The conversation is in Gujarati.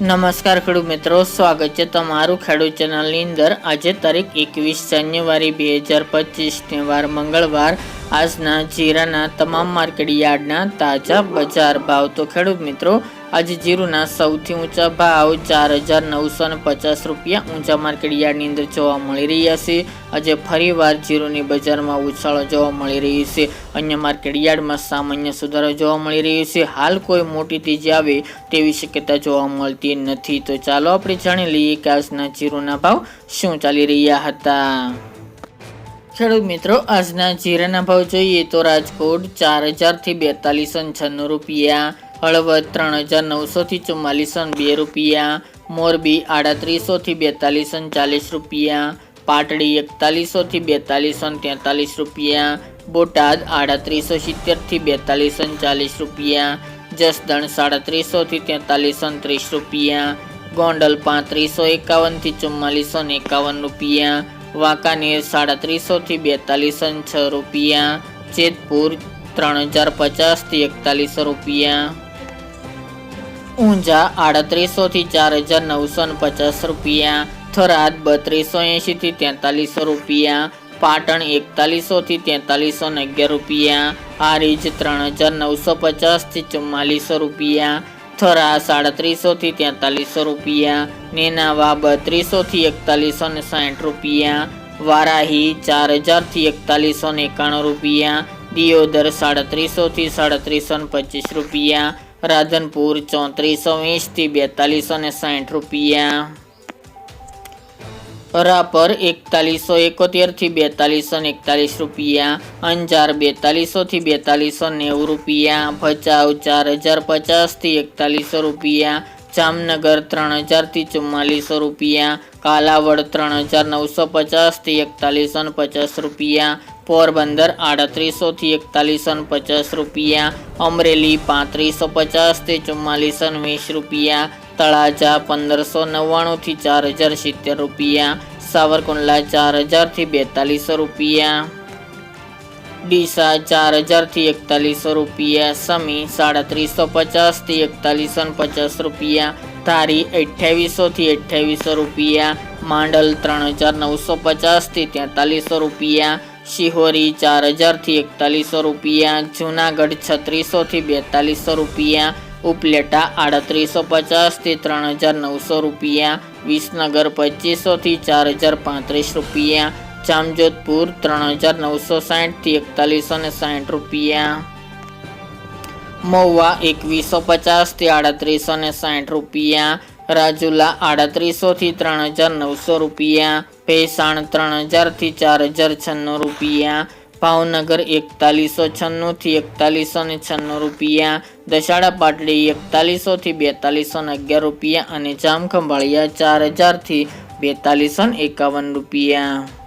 નમસ્કાર ખેડૂત મિત્રો, સ્વાગત છે તમારું ખેડૂત ચેનલની અંદર. આજે તારીખ એકવીસ જાન્યુઆરી બે હજાર પચીસ વાર મંગળવાર આજના જીરાના તમામ માર્કેટ યાર્ડના તાજા બજાર ભાવ તો ખેડૂત મિત્રો, આજે જીરુના સૌથી ઊંચા ભાવ ચાર હજાર નવસો ને પચાસ રૂપિયા ઊંચા માર્કેટ યાર્ડની અંદર જોવા મળી રહ્યા છે. આજે ફરીવાર જીરુની બજારમાં ઉછાળો જોવા મળી રહી છે. અન્ય માર્કેટ યાર્ડમાં સામાન્ય સુધારો જોવા મળી રહ્યો છે. હાલ કોઈ મોટી તેજી આવે તેવી શક્યતા જોવા મળતી નથી. તો ચાલો આપણે જાણી લઈએ કે આજના જીરુના ભાવ શું ચાલી રહ્યા હતા. ખેડૂત મિત્રો, આજના જીરાના ભાવ જોઈએ તો રાજકોટ ચાર હજારથી બેતાલીસ છન્નું રૂપિયા, હળવદ ત્રણ હજાર નવસોથી ચુમ્માલીસ બે રૂપિયા, મોરબી આડત્રીસોથી બેતાલીસ ચાલીસ રૂપિયા, પાટડી એકતાલીસોથી બેતાલીસ તેતાલીસ રૂપિયા, બોટાદ આડત્રીસો સિત્તેરથી બેતાલીસ ચાલીસ રૂપિયા, જસદણ સાડત્રીસોથી તેતાલીસ ત્રીસ રૂપિયા, ગોંડલ પાંત્રીસો એકાવનથી ચુમ્માલીસો એકાવન રૂપિયા વાંકાનેર સાડત્રીસોથી બેતાલીસો બેતાલીસ રૂપિયા, જેતપુર ત્રણ હજાર પચાસથી એકતાલીસો રૂપિયા. ઊંઝા આડત્રીસોથી ચાર હજાર નવસો પચાસ રૂપિયા. થરાદ બત્રીસો એંશીથી તેતાલીસો રૂપિયા. પાટણ એકતાલીસોથી તેતાલીસો અગિયાર રૂપિયા. હારીજ ત્રણ હજાર નવસો પચાસથી ચુમ્માલીસો રૂપિયા. થરા સાડત્રીસોથી તેતાલીસો રૂપિયા નેનાવા બત્રીસોથી એકતાલીસો ને સાઠ રૂપિયા, વારાહી ચાર હજારથી એકતાલીસો ને એકાણું રૂપિયા, દિયોદર સાડત્રીસોથી સાડત્રીસો ને પચીસ રૂપિયા, રાધનપુર ચોત્રીસો વીસથી બેતાલીસો ને સાઠ રૂપિયા. રાપર એકતાલીસો એકોતેરથી બેતાલીસો એકતાલીસ રૂપિયા, અંજાર બેતાલીસોથી બેતાલીસો નેવું રૂપિયા, ભચાઉ ચાર હજાર પચાસથી એકતાલીસો રૂપિયા, જામનગર ત્રણ હજારથી ચુમ્માલીસો રૂપિયા, કાલાવડ ત્રણ હજાર નવસો પચાસથી એકતાલીસો પચાસ રૂપિયા, પોરબંદર આડત્રીસોથી એકતાલીસો પચાસ રૂપિયા, અમરેલી પાંત્રીસો પચાસથી ચુમ્માલીસો વીસ રૂપિયા તળાજા પંદરસો નવ્વાણુંથી ચાર હજાર સિત્તેર રૂપિયા. સાવરકુંડલા ચાર હજારથી બેતાલીસો રૂપિયા. ડીસા ચાર હજારથી એકતાલીસો રૂપિયા. સમી સાડત્રીસો પચાસથી એકતાલીસો પચાસ રૂપિયા. ધારી અઠ્યાવીસોથી અઠ્યાવીસો રૂપિયા. માંડલ ત્રણ હજાર નવસો પચાસથી તેતાલીસો રૂપિયા. શિહોરી ચાર હજારથી એકતાલીસો રૂપિયા. જૂનાગઢ છત્રીસોથી બેતાલીસો રૂપિયા. ઉપલેટા આડત્રીસો પચાસથી ત્રણ હજાર નવસો રૂપિયા, વિસનગર પચીસોથી ચાર હજાર પાંત્રીસ રૂપિયા, જામજોધપુર ત્રણ હજાર નવસો સાઠથી એકતાલીસો ને સાઠ રૂપિયા. મહુવા એકવીસો પચાસથી આડત્રીસો ને સાઠ રૂપિયા, રાજુલા આડત્રીસોથી ત્રણ હજાર નવસો રૂપિયા, ભેસાણ ત્રણ હજારથી ચાર હજાર છન્નું રૂપિયા ભાવનગર એકતાલીસો છન્નુંથી એકતાલીસો ને છન્નું રૂપિયા દશાડા પાટડી એકતાલીસોથી બેતાલીસો ને અગિયાર રૂપિયા અને જામખંભાળિયા ચાર હજારથી બેતાલીસો ને એકાવન રૂપિયા.